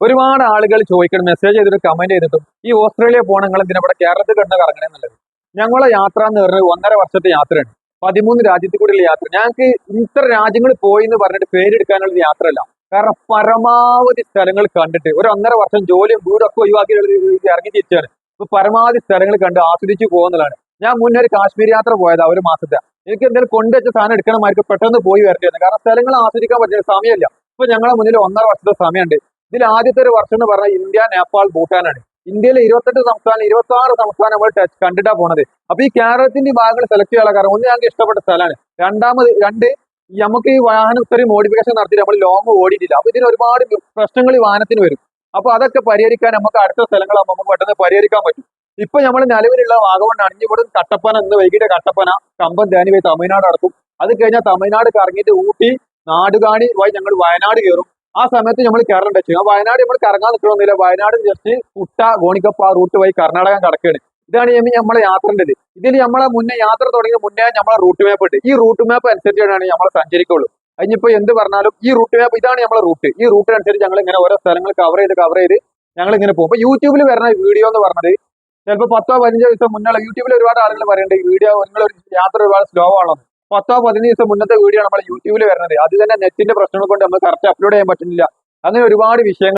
ഒരുപാട് ആളുകൾ ചോദിക്കണം മെസ്സേജ് ചെയ്തിട്ട് കമന്റ് ചെയ്തിട്ടും ഈ ഓസ്ട്രേലിയ പോകണം നിങ്ങൾ എന്തിനാ ഇവിടെ കേരളത്തിൽ കിടന്ന് കറങ്ങണേ എന്നുള്ളത്. ഞങ്ങളെ യാത്ര എന്ന് പറഞ്ഞത് ഒന്നര വർഷത്തെ യാത്രയാണ്. പതിമൂന്ന് രാജ്യത്തിൽ കൂടിയുള്ള യാത്ര. ഞങ്ങൾക്ക് ഇത്ര രാജ്യങ്ങൾ പോയി എന്ന് പറഞ്ഞിട്ട് പേരെടുക്കാനുള്ള യാത്രയല്ല. കാരണം പരമാവധി സ്ഥലങ്ങൾ കണ്ടിട്ട് ഒരു ഒന്നര വർഷം ജോലിയും വീടൊക്കെ ഒഴിവാക്കി ഇറങ്ങി തിരിച്ചാണ്. ഇപ്പൊ പരമാവധി സ്ഥലങ്ങൾ കണ്ട് ആസ്വദിച്ച് പോകുന്നതാണ് ഞാൻ മുന്നേ ഒരു കാശ്മീർ യാത്ര പോയതാ ഒരു മാസത്തെ. എനിക്ക് എന്തെങ്കിലും കൊണ്ടുവച്ച സാധനം എടുക്കണമായിരിക്കും പെട്ടെന്ന് പോയി വരേണ്ടി കാരണം സ്ഥലങ്ങൾ ആസ്വദിക്കാൻ പറ്റുന്ന സമയമില്ല. ഇപ്പൊ ഞങ്ങളെ മുന്നിൽ ഒന്നര വർഷത്തെ സമയമുണ്ട്. ഇതിൽ ആദ്യത്തെ ഒരു വർഷം എന്ന് പറഞ്ഞാൽ ഇന്ത്യ നേപ്പാൾ ഭൂട്ടാനാണ്. ഇന്ത്യയിലെ ഇരുപത്തെട്ട് സംസ്ഥാനം ഇരുപത്തി ആറ് സംസ്ഥാനം നമ്മൾ ടച്ച് കണ്ടിട്ടാ പോണത്. അപ്പൊ ഈ കേരളത്തിന്റെ ഭാഗങ്ങൾ സെലക്ട് ചെയ്യാനുള്ള കാരണം ഒന്ന് ഞങ്ങൾക്ക് ഇഷ്ടപ്പെട്ട സ്ഥലമാണ്. രണ്ടാമത് രണ്ട് നമുക്ക് ഈ വാഹനം ഇത്രയും മോഡിഫിക്കേഷൻ നടത്തി നമ്മൾ ലോങ് ഓടിയിട്ടില്ല. അപ്പൊ ഇതിന് ഒരുപാട് പ്രശ്നങ്ങൾ ഈ വാഹനത്തിന് വരും. അപ്പൊ അതൊക്കെ പരിഹരിക്കാൻ നമുക്ക് അടുത്ത സ്ഥലങ്ങളാകുമ്പോൾ നമുക്ക് പെട്ടെന്ന് പരിഹരിക്കാൻ പറ്റും. ഇപ്പൊ നമ്മൾ നിലവിലുള്ള വാഗമണ്ണാണ് ഇനി ഇവിടെ കട്ടപ്പന ഇന്ന് വൈകിട്ട് കട്ടപ്പന കമ്പം തേനി പോയി തമിഴ്നാട് നടക്കും. അത് കഴിഞ്ഞാൽ തമിഴ്നാട് കറങ്ങിയിട്ട് ഊട്ടി നാടുകാണി വഴി ഞങ്ങൾ വയനാട് കയറും. ആ സമയത്ത് നമ്മൾ കേരളം ടച്ച് ചെയ്യും വയനാട് നമ്മൾ കറങ്ങാൻ നിൽക്കണമെന്നില്ല വയനാട് ജസ്റ്റ് കുട്ട ഗോണിക്കപ്പ റൂട്ട് വഴി കർണാടക കടക്കുകയാണ് ഇതാണ് ഇനി നമ്മളെ യാത്രന്റെ ഇത് ഇതിൽ നമ്മളെ മുന്നേ യാത്ര തുടങ്ങിയ മുന്നേ നമ്മളെ റൂട്ട് മാപ്പ് ഉണ്ട്. ഈ റൂട്ട് മാപ്പ് അനുസരിച്ചാണ് നമ്മൾ സഞ്ചരിക്കുള്ളൂ. അതിനിപ്പോ എന്ത് പറഞ്ഞാലും ഈ റൂട്ട് മാപ്പ് ഇതാണ് നമ്മളെ റൂട്ട് ഈ റൂട്ട് അനുസരിച്ച് ഞങ്ങൾ ഇങ്ങനെ ഓരോ സ്ഥലങ്ങൾ കവർ ചെയ്ത് കവർ ചെയ്ത് ഞങ്ങൾ ഇങ്ങനെ പോകും. അപ്പൊ യൂട്യൂബിൽ വരുന്ന വീഡിയോ എന്ന് പറഞ്ഞത് ചിലപ്പോൾ പത്തോ പതിനഞ്ചോ ദിവസം മുന്നേ യൂട്യൂബിൽ ഒരുപാട് ആളുകൾ പറയുന്നുണ്ട് ഈ വീഡിയോ നിങ്ങൾ ഒരു യാത്ര ഒരുപാട് സ്ലോ ആണോ പത്തോ പതിനഞ്ച് ദിവസം മുന്നത്തെ വീഡിയോ നമ്മൾ യൂട്യൂബിൽ വരുന്നത്. അത് തന്നെ നെറ്റിന്റെ പ്രശ്നങ്ങൾ കൊണ്ട് നമ്മൾ കറക്റ്റ് അപ്ലോഡ് ചെയ്യാൻ പറ്റുന്നില്ല. അങ്ങനെ ഒരുപാട് വിഷയങ്ങൾ